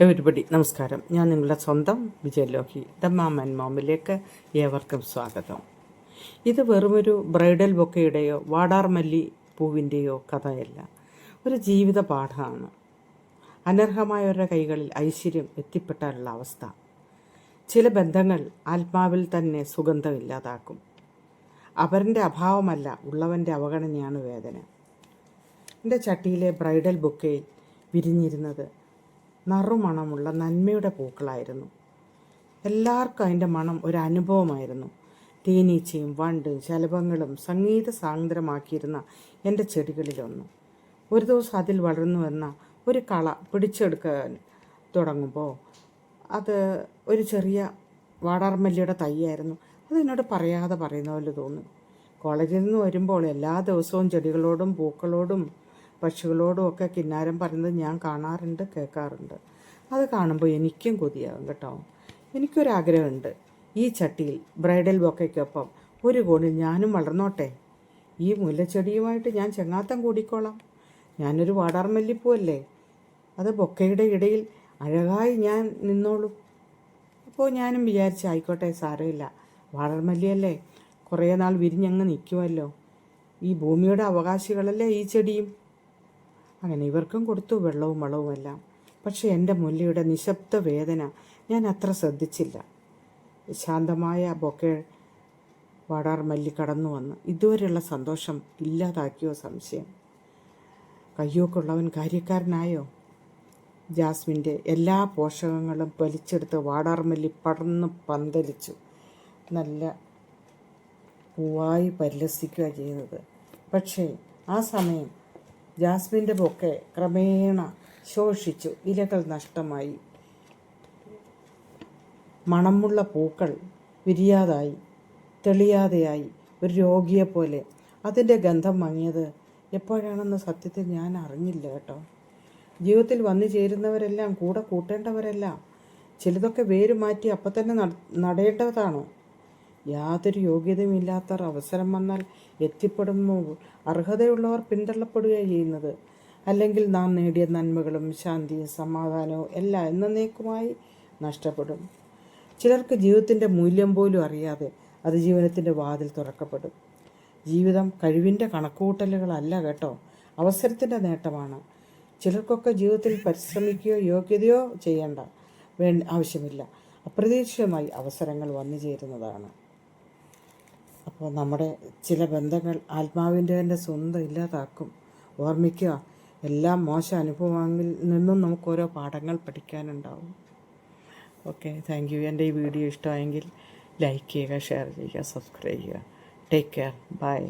Everybody നമസ്കാരം. ഞാൻ നിങ്ങളുടെ സ്വന്തം വിജയലോഹി ദ മാം ആൻഡ് മോമിലേക്ക് ഏവർക്കും സ്വാഗതം. ഇത് വെറുമൊരു ബ്രൈഡൽ ബൊക്കയുടെയോ വാടാർമല്ലി പൂവിന്റെയോ കഥയല്ല ഒരു ജീവിത പാഠമാണ്. അനർഹമായവരുടെ കൈകളിൽ ഐശ്വര്യം എത്തിപ്പെട്ടാലുള്ള അവസ്ഥ. ചില ബന്ധങ്ങൾ ആത്മാവിൽ തന്നെ സുഗന്ധം ഇല്ലാതാക്കും. അഭാവമല്ല ഉള്ളവന്റെ അവഗണനയാണ് വേദന. എന്റെ ചട്ടിയിലെ ബ്രൈഡൽ ബൊക്കയിൽ വിരിഞ്ഞിരുന്നത് നറുമണമുള്ള നന്മയുടെ പൂക്കളായിരുന്നു. എല്ലാവർക്കും അതിന്റെ മണം ഒരു അനുഭവമായിരുന്നു തേനീച്ചയും വണ്ടും ശലഭങ്ങളും സംഗീത സാന്ദ്രമാക്കിയിരുന്ന എന്റെ ചെടികളിലൊന്ന് ഒരു ദിവസം അതിൽ വളർന്നു വന്ന ഒരു കള പിടിച്ചെടുക്കാൻ തുടങ്ങുമ്പോൾ അത് ഒരു ചെറിയ വാടാർമല്ലിയുടെ തൈയായിരുന്നു. അത് എന്നോട് പറയാതെ പറയുന്ന പോലെ തോന്നി. കോളേജിൽ നിന്ന് വരുമ്പോൾ എല്ലാ ദിവസവും ചെടികളോടും പൂക്കളോടും പക്ഷികളോടും ഒക്കെ കിന്നാരം പറയുന്നത് ഞാൻ കാണാറുണ്ട് കേൾക്കാറുണ്ട്. അത് കാണുമ്പോൾ എനിക്കും കൊതിയാകും കേട്ടോ. എനിക്കൊരാഗ്രഹമുണ്ട്. ഈ ചട്ടിയിൽ ബ്രൈഡൽ ബൊക്കയ്ക്കൊപ്പം ഒരു കോണിൽ ഞാനും വളർന്നോട്ടെ. ഈ മുല്ലച്ചെടിയുമായിട്ട് ഞാൻ ചെങ്ങാത്തം കൂടിക്കോളാം. ഞാനൊരു വാടാർമല്ലിപ്പൂവല്ലേ അത് ബൊക്കയുടെ ഇടയിൽ അഴകായി ഞാൻ നിന്നോളൂ. അപ്പോൾ ഞാനും വിചാരിച്ചു ആയിക്കോട്ടെ സാരമില്ല. വാടാർമല്ലിയല്ലേ കുറേ നാൾ വിരിഞ്ഞങ്ങ് നിൽക്കുമല്ലോ ഈ ഭൂമിയുടെ അവകാശികളല്ലേ ഈ ചെടിയും? അങ്ങനെ ഇവർക്കും കൊടുത്തു വെള്ളവും വളവും എല്ലാം. പക്ഷേ എന്റെ മുല്ലയുടെ നിശബ്ദ വേദന ഞാൻ അത്ര ശ്രദ്ധിച്ചില്ല. ശാന്തമായ ബൊക്കെ വാടാർ മല്ലി കടന്നു വന്ന്. ഇതുവരെയുള്ള സന്തോഷം ഇല്ലാതാക്കിയോ സംശയം. കയ്യോക്കുള്ളവൻ കാര്യക്കാരനായോ? ജാസ്മിന്റെ എല്ലാ പോഷകങ്ങളും വലിച്ചെടുത്ത് വാടാർമല്ലി പടർന്ന് പന്തലിച്ചു. നല്ല പൂവായി പരിലസിക്കുക ചെയ്യുന്നത് പക്ഷേ ആ സമയം ജാസ്മിന്റെ ബൊക്കെ ക്രമേണ ശോഷിച്ചു. ഇലകൾ നഷ്ടമായി. മണമുള്ള പൂക്കൾ വിരിയാതായി. തെളിയാതെയായി. ഒരു രോഗിയെപ്പോലെ അതിന്റെ ഗന്ധം മങ്ങിയത് എപ്പോഴാണെന്ന് സത്യത്തിൽ ഞാൻ അറിഞ്ഞില്ല കേട്ടോ. ജീവിതത്തിൽ വന്നു ചേരുന്നവരെല്ലാം കൂടെ കൂട്ടേണ്ടവരെല്ലാം ചിലതൊക്കെ വേര് മാറ്റി അപ്പം തന്നെ നടേണ്ടതാണ്? യാതൊരു യോഗ്യതയുമില്ലാത്തവർ അവസരം വന്നാൽ എത്തിപ്പെടുമ്പോൾ അർഹതയുള്ളവർ പിന്തള്ളപ്പെടുകയാണ് ചെയ്യുന്നത്. അല്ലെങ്കിൽ നാം നേടിയ നന്മകളും ശാന്തിയും സമാധാനവും എല്ലാം എന്നേക്കുമായി നഷ്ടപ്പെടും. ചിലർക്ക് ജീവിതത്തിന്റെ മൂല്യം പോലും അറിയാതെ അത് ജീവനത്തിന്റെ വാതിൽ തുറക്കപ്പെടും. ജീവിതം കഴിവിന്റെ കണക്കുകൂട്ടലുകളല്ല കേട്ടോ അവസരത്തിന്റെ നേട്ടമാണ്. ചിലർക്കൊക്കെ ജീവിതത്തിൽ പരിശ്രമിക്കുകയോ യോഗ്യതയോ ചെയ്യേണ്ട വേ ആവശ്യമില്ല. അപ്രതീക്ഷിതമായി അവസരങ്ങൾ വന്നു ചേരുന്നതാണ് അപ്പോൾ നമ്മുടെ ചില ബന്ധങ്ങൾ ആത്മാവിന്റെ തന്നെ സ്വന്തം ഇല്ലാതാക്കും. ഓർമ്മിക്കുക എല്ലാം മോശം അനുഭവങ്ങളിൽ നിന്നും നമുക്ക് ഓരോ പാഠങ്ങൾ പഠിക്കാനുണ്ടാവും. Okay thank you. എന്റെ ഈ വീഡിയോ ഇഷ്ടമായെങ്കിൽ ലൈക്ക് ചെയ്യുക ഷെയർ ചെയ്യുക സബ്സ്ക്രൈബ് ചെയ്യുക. Take care. ബൈ.